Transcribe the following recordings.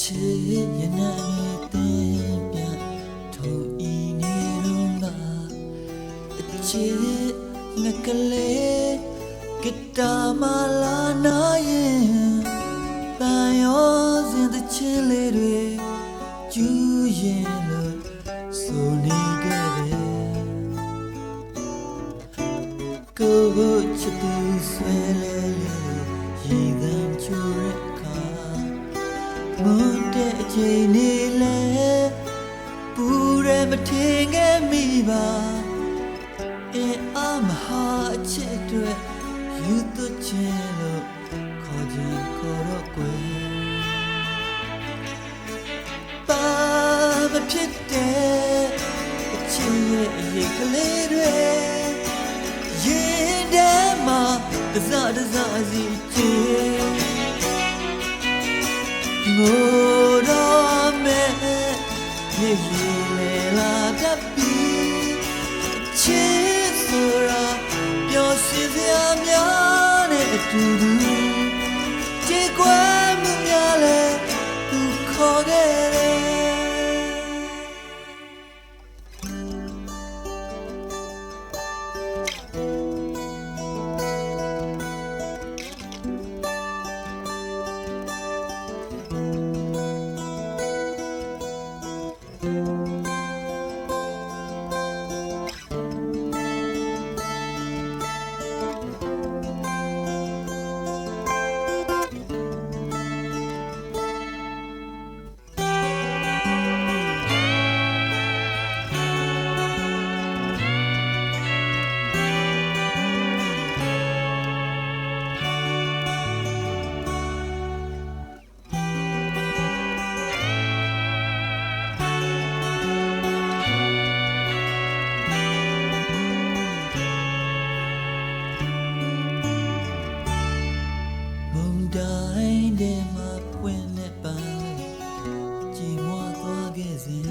ချစ်ရင်နဲ့တင်ပြန်ထုံဤနေတော့ငါအချစ်ငကလေးဂီတာမလာနာရင်တန်ရောစဉ်တဲ့ချစ်လေးတွေကျူးရင်လို့ဆိုနေခဲ့တယ်ကိုယ်ကိုချစ်သူဆွဲလဲလဲလို့ ချိန်နေလဲပူရမထင်ခဲ့မိပါအင်းအမဟာအချစ်တွေယူသွချင်လို့ခေါ်ချင်ခေါ်တော့ကွယ်ပါမဖြစ်တဲ့အချစ်ရဲ့အရေးကလေးတွေရင်ထဲမှာတစတစစီ ချစ်ဆိုတာပျော်ရွှင်စရာများတဲ့အတူတူ ပွင့်လက်ပန်းကြည်မွားသွားခဲ့စဉ်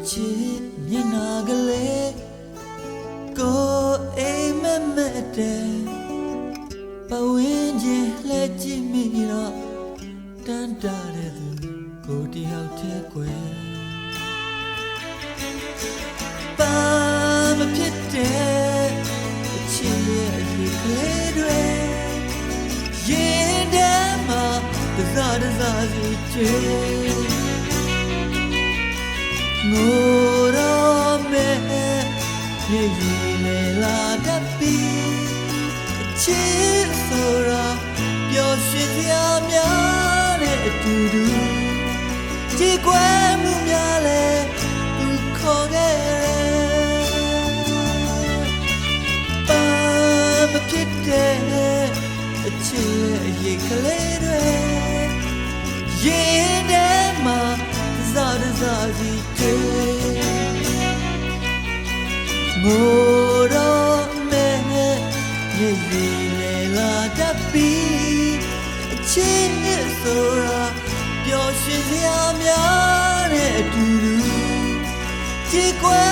အချစ်မျက်နာကလေးကိုအိမ်မက်မက်တဲ့ပဝင်းချင်းလှည့်ကြည့်မိတော့တန်တာတဲ့သူကိုတယောက်တည်းကွယ်ပါမဖြစ်တဲ့အချစ်ရဲ့အရေးကလေး စားတစားစီချေငိုတော့မဲ့ရေရေလေလာတတ်ပြီးအချစ်ဆိုတာပျော်ရွှင်စရာများတဲ့အတူတူကြည်ကွယ်မှုများလဲ ရင်ထဲမှာသစားသစားစီချေငိုတော့မဲ့ရေရေလေလာတတ်ပြီးအချစ်ဆိုတာပျော်ရွှင်စရာများတဲ့အတူတူကြည်ကွယ်